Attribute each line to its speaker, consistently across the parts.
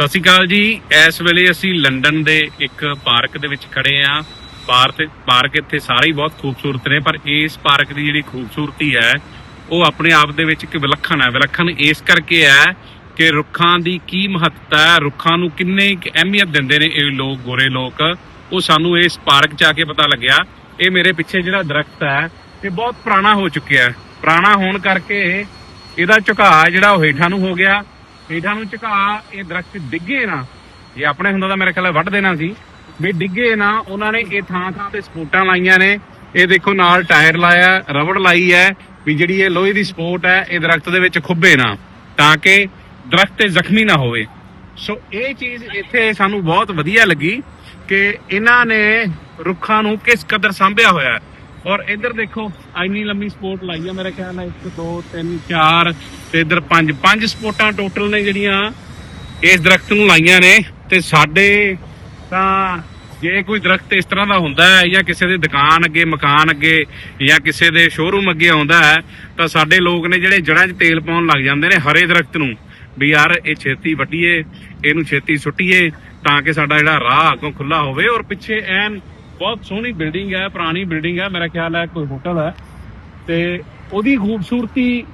Speaker 1: ਸਤਿ ਸ਼੍ਰੀ ਅਕਾਲ ਜੀ। ਇਸ ਵੇਲੇ ਅਸੀਂ ਲੰਡਨ ਦੇ ਇੱਕ ਪਾਰਕ ਦੇ ਵਿੱਚ ਖੜੇ ਆ। ਪਾਰਕ ਪਾਰਕ ਇੱਥੇ ਸਾਰੇ ਹੀ ਬਹੁਤ ਖੂਬਸੂਰਤ ਨੇ, ਪਰ ਇਸ ਪਾਰਕ ਦੀ ਜਿਹੜੀ ਖੂਬਸੂਰਤੀ ਹੈ, ਉਹ ਆਪਣੇ ਆਪ ਦੇ ਵਿੱਚ ਇੱਕ ਵਿਲੱਖਣ ਹੈ। ਵਿਲੱਖਣ ਇਸ ਕਰਕੇ ਹੈ ਕਿ ਰੁੱਖਾਂ ਦੀ ਕੀ ਮਹੱਤਤਾ ਹੈ, ਰੁੱਖਾਂ ਨੂੰ ਕਿੰਨੇ ਅਹਿਮੀਅਤ ਦਿੰਦੇ ਨੇ ਇਹ ਲੋਕ, ਗੋਰੇ ਲੋਕ। ਉਹ ਸਾਨੂੰ ਇਸ ਪਾਰਕ 'ਚ ਆ ਕੇ ਪਤਾ ਲੱਗਿਆ। ਇਹ ਮੇਰੇ ਪਿੱਛੇ ਜਿਹੜਾ ਦਰਖਤ ਹੈ, ਇਹ ਬਹੁਤ ਪੁਰਾਣਾ ਹੋ ਚੁੱਕਿਆ ਹੈ। ਪੁਰਾਣਾ ਹੋਣ ਕਰਕੇ ਇਹਦਾ ਝੁਕਾਅ ਜਿਹੜਾ ਉਹ ਹੇਠਾਂ ਨੂੰ ਹੋ ਗਿਆ। ਹੇਠਾਂ ਨੂੰ ਝੁਕਾ ਇਹ ਦਰਖਤ ਡਿੱਗੇ ਨਾ ਜੇ ਆਪਣੇ ਹੁੰਦਾ ਤਾਂ ਮੇਰੇ ਖਿਆਲ ਵੱਢ ਦੇਣਾ ਸੀ, ਵੀ ਡਿੱਗੇ ਨਾ, ਉਹਨਾਂ ਨੇ ਇਹ ਥਾਂ ਥਾਂ ਤੇ ਸਪੋਰਟਾਂ ਲਾਈਆਂ ਨੇ। ਇਹ ਦੇਖੋ ਨਾਲ ਟਾਇਰ ਲਾਇਆ, ਰਬੜ ਲਾਈ ਹੈ, ਵੀ ਜਿਹੜੀ ਇਹ ਲੋਹੇ ਦੀ ਸਪੋਰਟ ਹੈ, ਇਹ ਦਰਖਤ ਦੇ ਵਿੱਚ ਖੁੱਬੇ ਨਾ, ਤਾਂ ਕਿ ਦਰਖਤ ਤੇ ਜ਼ਖਮੀ ਨਾ ਹੋਵੇ। ਸੋ ਇਹ ਚੀਜ਼ ਇੱਥੇ ਸਾਨੂੰ ਬਹੁਤ ਵਧੀਆ ਲੱਗੀ ਕਿ ਇਹਨਾਂ ਨੇ ਰੁੱਖਾਂ ਨੂੰ ਕਿਸ ਕਦਰ ਸੰਭਿਆ ਹੋਇਆ ਹੈ। ਔਰ ਇੱਧਰ ਦੇਖੋ, ਇੰਨੀ ਲੰਮੀ ਸਪੋਰਟ ਲਾਈ ਆ ਮੇਰੇ ਖਿਆਲ ਨਾਲ 1 2 3 4 ਤੇ ਇੱਧਰ ਪੰਜ। ਪੰਜ ਸਪੋਰਟਾਂ ਟੋਟਲ ਨੇ ਜਿਹੜੀਆਂ ਇਸ ਦਰਖਤ ਨੂੰ ਲਾਈਆਂ ਨੇ ਤੇ ਸਾਡੇ ਤਾਂ ਜੇ ਕੋਈ ਦਰਖਤ ਇਸ ਤਰ੍ਹਾਂ ਦਾ ਹੁੰਦਾ ਹੈ ਜਾਂ ਕਿਸੇ ਦੀ ਦੁਕਾਨ ਅੱਗੇ, ਮਕਾਨ ਅੱਗੇ ਜਾਂ ਕਿਸੇ ਦੇ ਸ਼ੋਰੂਮ ਅੱਗੇ ਆਉਂਦਾ ਹੈ, ਤਾਂ ਸਾਡੇ ਲੋਕ ਨੇ ਜਿਹੜੇ ਜੜ੍ਹਾਂ 'ਚ ਤੇਲ ਪਾਉਣ ਲੱਗ ਜਾਂਦੇ ਨੇ ਹਰੇ ਦਰਖਤ ਨੂੰ, ਵੀ ਯਾਰ ਇਹ ਛੇਤੀ ਵੱਢੀਏ, ਇਹਨੂੰ ਛੇਤੀ ਸੁੱਟੀਏ ਤਾਂ ਕਿ ਸਾਡਾ ਜਿਹੜਾ ਰਾਹ ਅੱਗੋਂ ਖੁੱਲਾ ਹੋਵੇ। ਔਰ ਪਿੱਛੇ ਐਨ ਬਹੁਤ ਸੋਹਣੀ ਬਿਲਡਿੰਗ ਹੈ, ਪੁਰਾਣੀ ਬਿਲਡਿੰਗ ਹੈ, ਮੇਰਾ ਖਿਆਲ ਹੈ ਕੋਈ ਹੋਟਲ ਹੈ। ਤੇ ਉਹਦੀ ਖੂਬਸੂਰਤੀ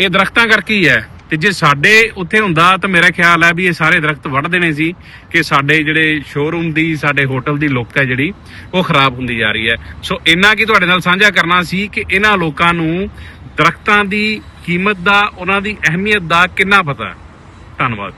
Speaker 1: ਇਹ ਦਰਖਤਾਂ ਕਰਕੇ ਹੀ ਹੈ। ਤੇ ਜੇ ਸਾਡੇ ਉੱਥੇ ਹੁੰਦਾ ਤਾਂ ਮੇਰਾ ਖਿਆਲ ਹੈ ਵੀ ਇਹ ਸਾਰੇ ਦਰਖਤ ਵੱਢ ਦੇਣੇ ਸੀ ਕਿ ਸਾਡੇ ਜਿਹੜੇ ਸ਼ੋਰੂਮ ਦੀ, ਸਾਡੇ ਹੋਟਲ ਦੀ ਲੁੱਕ ਹੈ ਜਿਹੜੀ, ਉਹ ਖਰਾਬ ਹੁੰਦੀ ਜਾ ਰਹੀ ਹੈ। ਸੋ ਇੰਨਾ ਕੀ ਤੁਹਾਡੇ ਨਾਲ ਸਾਂਝਾ ਕਰਨਾ ਸੀ ਕਿ ਇਹਨਾਂ ਲੋਕਾਂ ਨੂੰ ਦਰਖਤਾਂ ਦੀ ਕੀਮਤ ਦਾ, ਉਹਨਾਂ ਦੀ ਅਹਿਮੀਅਤ ਦਾ ਕਿੰਨਾ ਪਤਾ ਧੰਨਵਾਦ।